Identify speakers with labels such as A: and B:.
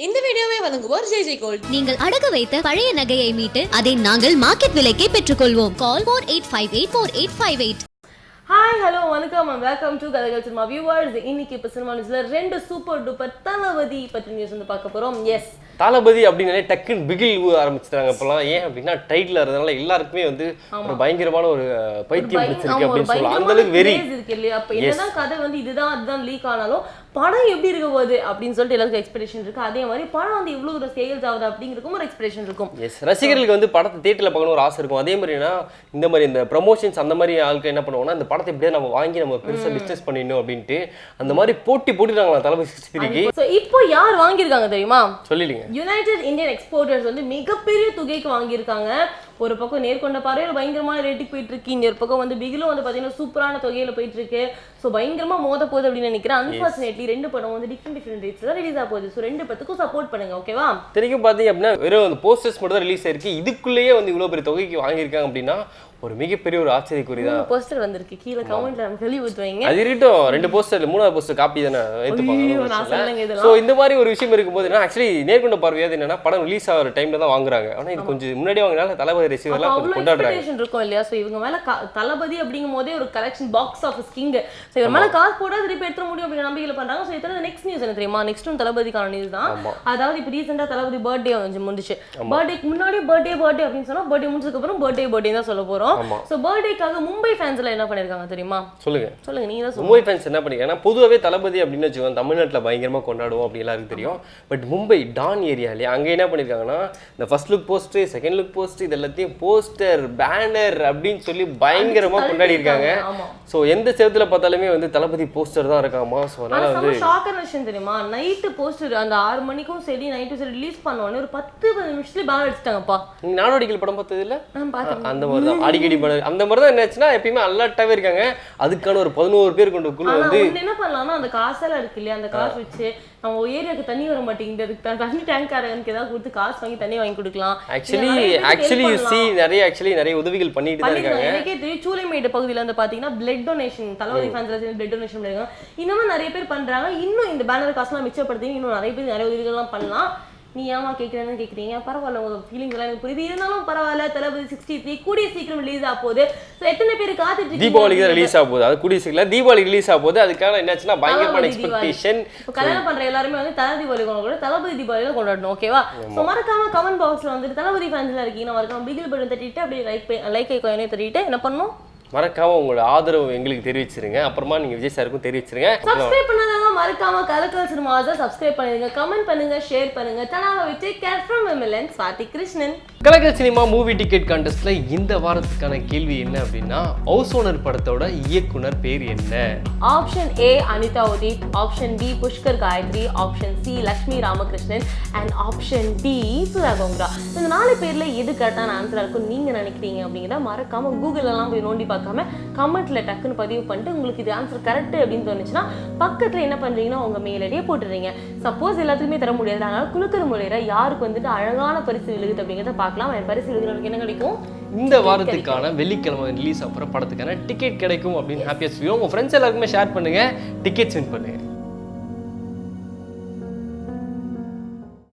A: இந்த வீடியோவை வழங்குவோர் ஜெய் ஜெய் கோல்ட்.
B: நீங்கள் அடகு வைத்த பழைய நகையை மீட்டு அதை நாங்கள் மார்க்கெட் விலைக்கே பெற்றுக்கொள்வோம். Call four eight five eight four eight five eight
A: hi hello வணக்கம் வெல்கம் டு கதைகள் சினிமா வியூவர்ஸ் இன்னைக்கு இப்போ சினிமா நியூஸ்ல ரெண்டு சூப்பர் டூப்பர் தளபதி பற்றி நியூஸ் வந்து பார்க்க போறோம். எஸ்
C: தளபதி அப்படின்னாலே டக்குன்னு பிகில் ஆரம்பிச்சிட்டாங்க இப்பெல்லாம். ஏன் அப்படின்னா டைட்டில் இருந்ததுனால எல்லாருக்குமே வந்து ஒரு பயங்கரமான ஒரு பைத்தியம் பிடிச்சிருக்கு அப்படின்னு சொல்லலாம் அந்த அளவுக்கு வெறி.
A: இருக்கு இல்லையா? அப்ப என்னதான் கதை வந்து இதுதான் அதுதான் லீக் ஆனாலும் படம் எப்படி இருக்க போகுது அப்படின்னு சொல்லிட்டு எல்லாருக்கும் எக்ஸ்பெக்டேஷன் இருக்கு. அதே மாதிரி படம் வந்து இவ்வளவு ஒரு சேல்ஸ் ஆகுது அப்படிங்கிறதுக்கும் ஒரு எக்ஸ்பெக்டேஷன் இருக்கும்.
C: எஸ் ரசிகர்களுக்கு வந்து படத்தை தேட்டரில் பார்க்கணும் ஒரு ஆசை இருக்கும். அதே மாதிரினா இந்த மாதிரி இந்த ப்ரமோஷன்ஸ் அந்த மாதிரி ஆட்கள் என்ன பண்ணுவாங்கன்னா இந்த படத்தை எப்படியா நம்ம வாங்கி நம்ம பெருசாக பிஸ்னஸ் பண்ணிடணும் அப்படின்ட்டு அந்த மாதிரி போட்டி போட்டுட்டாங்களா தளபதி சிக்ஸ்டி த்ரீக்கு?
A: ஸோ இப்போ யார் வாங்கியிருக்காங்க தெரியுமா?
C: சொல்லிடுங்க.
A: யுனைடெட் இந்தியன் எக்ஸ்போர்ட்டர்ஸ் வந்து மிகப்பெரிய தொகைக்கு வாங்கியிருக்காங்க. ஒரு பக்கம் நேர்கொண்ட பார்வையில் பயங்கரமான ரேட்டுக்கு போயிட்டு இருக்கு இன்னொரு பக்கம் வந்து பிகிலும் வந்து பார்த்தீங்கன்னா சூப்பரான தொகையில போயிட்டு இருக்கு ஸோ பயங்கரமா மோத போகுது அப்படின்னு நினைக்கிறேன். அன்பார்ச்சுனேட்லி ரெண்டு படம் வந்து டிஃப்ரெண்ட் டிஃப்ரெண்ட் ரேட்ஸ் தான் ரிலீஸ் ஆக போகுது. ஸோ ரெண்டு பத்துக்கும் சப்போர்ட் பண்ணுங்க ஓகேவா
C: தெரியும் பார்த்தீங்க அப்படின்னா வெறும் அந்த போஸ்டர்ஸ் மட்டும் தான் ரிலீஸ் ஆயிருக்கு. இதுக்குள்ளேயே வந்து இவ்வளோ பெரிய தொகைக்கு வாங்கியிருக்காங்க அப்படின்னா ஒரு மிகப்பெரிய ஒரு ஆச்சரியக்குறிதான்
A: போஸ்டர் வந்திருக்கு. கீழே கமெண்ட்ல சொல்லி ஊற்றுவீங்க
C: அது இருக்கட்டும். ரெண்டு போஸ்டர் மூணாவது போஸ்டர் காப்பி தானே
A: இதெல்லாம்.
C: ஸோ இந்த மாதிரி ஒரு விஷயம் இருக்கும்போது நான் ஆக்சுவலி நேர்கொண்ட பார்வையாவது என்னன்னா படம் ரிலீஸ் ஆகிற டைம்ல தான் வாங்குறாங்க. ஆனா இது கொஞ்சம் முன்னாடி வாங்கினால தளபதி
A: அவ்வளோ
C: கொஞ்சம் கொண்டாடுறாங்க.
A: இருக்கும் இல்லையா? ஸோ இவங்க மேல தளபதி அப்படிங்கும் போதே ஒரு collection box office king so இவர் மேல காசு போட திருப்பி எடுத்துட முடியும் அப்படிங்கிற நம்பிக்கையில பண்றாங்க. ஸோ இத்தனை நெக்ஸ்ட் நியூஸ் என்ன தெரியுமா? நெக்ஸ்ட்டும் தளபதிக்கான நியூஸ் தான். அதாவது இப்போ ரீசெண்டாக தளபதி பர்த்டே வந்து முடிஞ்சுச்சு பர்த்டேக்கு முன்னாடி பர்த்டே பர்த்டே அப்படின்னு சொன்னா பர்த்டே முடிஞ்சதுக்கு அப்புறம் பர்த்டே பர்த்டே தான் சொல்ல போறோம்.
C: ஆமா.
A: ஸோ பர்த்டேக்காக மும்பை ஃபேன்ஸ் எல்லாம் என்ன பண்ணிருக்காங்க தெரியுமா?
C: சொல்லுங்க.
A: சொல்லுங்க நீங்க தான்
C: மும்பை ஃபேன்ஸ் என்ன பண்ணிருக்காங்கன்னா பொதுவாகவே தளபதி அப்படின்னு வச்சுக்கோங்க தமிழ்நாட்டில் பயங்கரமாக கொண்டாடுவோம் அப்படி எல்லாருக்கும் தெரியும். பட் மும்பை டான் ஏரியா இல்லையா அங்கே என்ன பண்ணியிருக்காங்கன்னா இந்த first look poster second look poster இது எல்லாத்தையும் போஸ்டர் பேனர் அப்படின்னு சொல்லி பயங்கரமாக கொண்டாடி இருக்காங்க. ஸோ எந்த செவத்துல பார்த்தாலுமே வந்து தளபதி போஸ்டர் தான் இருக்காமா? ஸோ அதனால வந்து
A: ஷாக்கான விஷயம் தெரியுமா? நைட்டு போஸ்டர் அந்த ஆறு மணிக்கும் சரி நைட்டும் சரி ரிலீஸ் பண்ணோடனே ஒரு பத்து நிமிஷத்துல பேன் அடிச்சிட்டாங்கப்பா.
C: நீங்க நாடோடிகள் படம் பார்த்தது இல்ல? அந்த மாதிரி தான் அடிக்கடி படம் அந்த மாதிரி தான் என்னாச்சுன்னா எப்பயுமே அலர்ட்டாவே இருக்காங்க. அதுக்கான ஒரு பதினோரு பேர் கொண்ட குழு வந்து
A: என்ன பண்ணலாம்னா அந்த காசெல்லாம் இருக்கு இல்லையா? அந்த காசு வச்சு நம்ம ஏரியாவுக்கு தண்ணி வர மாட்டேங்குது. அதுக்கு தண்ணி டேங்காரனுக்கு ஏதாவது கொடுத்து காசு வாங்கி தண்ணி வாங்கி கொடுக்கலாம்.
C: Actually actually you see. நிறைய ஆக்சுவலி நிறைய உதவிகள் பண்ணிட்டு தான் இருக்காங்க.
A: எனக்கே தெரியும் சூளைமேடு பகுதியில வந்து பாத்தீங்கன்னா பிளட் டொனேஷன் தளபதி சேர்ந்து பிளட் டொனேஷன் பண்ணிருக்காங்க. இன்னமும் நிறைய பேர் பண்றாங்க. இன்னும் இந்த பேனர் காசுலாம் மிச்சப்படுத்தி இன்னும் நிறைய பேர் நிறைய உதவிகள்லாம் பண்ணலாம். நீ ஏமா கேட்குறேன்னு கேட்குறீங்க பரவாயில்ல உங்க ஃபீலிங்ஸ் எல்லாம் எனக்கு புரியுது. இருந்தாலும் பரவாயில்ல தளபதி சிக்ஸ்டி த்ரீ கூடிய சீக்கிரம் ரிலீஸ் ஆக போகுது. ஸோ எத்தனை பேர் காத்துட்டு இருக்கீங்க?
C: தீபாவளிக்கு தான் ரிலீஸ் ஆக போகுது. அது கூடிய சீக்கிரம் தீபாவளி ரிலீஸ் ஆக போகுது. அதுக்கான என்னாச்சுன்னா பயங்கரமான
A: தீபாவளி.
C: எக்ஸ்பெக்டேஷன்
A: கல்யாணம் பண்ற எல்லாருமே வந்து தலை தீபாவளி கொண்டாட தளபதி தீபாவளி கொண்டாடணும் ஓகேவா ஸோ மறக்காம கமெண்ட் பாக்ஸ்ல வந்துட்டு தளபதி ஃபேன்ஸ்ல இருக்கீங்கன்னா மறக்காம பிகில் பட்டன் தட்டிட்டு அப்படியே லைக் லைக் ஐக்கானே தட்டிட்டு என்ன பண்ணணும்?
C: மறக்காம உங்களோட ஆதரவு எங்களுக்கு தெரிவிச்சிருங்க. அப்புறமா நீங்க விஜய் சாருக்கும் தெரிவிச்சிருங்க.
A: சப்ஸ்கிரைப் பண்ணாதவங்க மறக்காம கலக்கல் சினிமாஸை சப்ஸ்கிரைப் பண்ணுங்க கமெண்ட் பண்ணுங்க ஷேர் பண்ணுங்க. தனாவை விட்டு care from Vimalan Swathi Krishnan
C: Kalakkal cinema movie ticket கண்டஸ்டில் இந்த வாரத்துக்கான கேள்வி என்ன அப்படின்னா ஹவுஸ் ஓனர் படத்தோட இயக்குனர் பேர் என்ன?
A: Option A Anitha Udhith option B Pushkar Gayathri option C Lakshmi Ramakrishnan and option D Sudha Kongara இந்த நாலு பேரில் எது கரெக்டான ஆன்சராக இருக்கும் நீங்கள் நினைக்கிறீங்க அப்படிங்கிறத மறக்காம கூகுளெல்லாம் போய் நோண்டி பார்க்காம கமெண்ட்டில் டக்குன்னு பதிவு பண்ணிட்டு உங்களுக்கு இது ஆன்சர் கரெக்ட் அப்படின்னு தோணுச்சுன்னா பக்கத்தில் என்ன பண்ணுறீங்கன்னா உங்கள் மெயில் ஐடியை போட்டுறீங்க சப்போஸ் எல்லாத்துக்குமே தர முடியாது. அதனால் குலுக்கிற முறையில் யாருக்கு வந்துட்டு அழகான பரிசு விழுகுது அப்படிங்கிறத பார்க்கலாம். என் பரிசு என்ன கிடைக்கும்?
C: இந்த வாரத்துக்கான வெள்ளிக்கிழமை ரிலீஸ் ஆகிற படத்துக்கான டிக்கெட் கிடைக்கும் அப்படின்னு ஹாப்பியாக சொல்லுவோம் உங்க ஃப்ரெண்ட்ஸ் எல்லாருக்குமே ஷேர் பண்ணுங்க. டிக்கெட்ஸ் வின் பண்ணுங்க.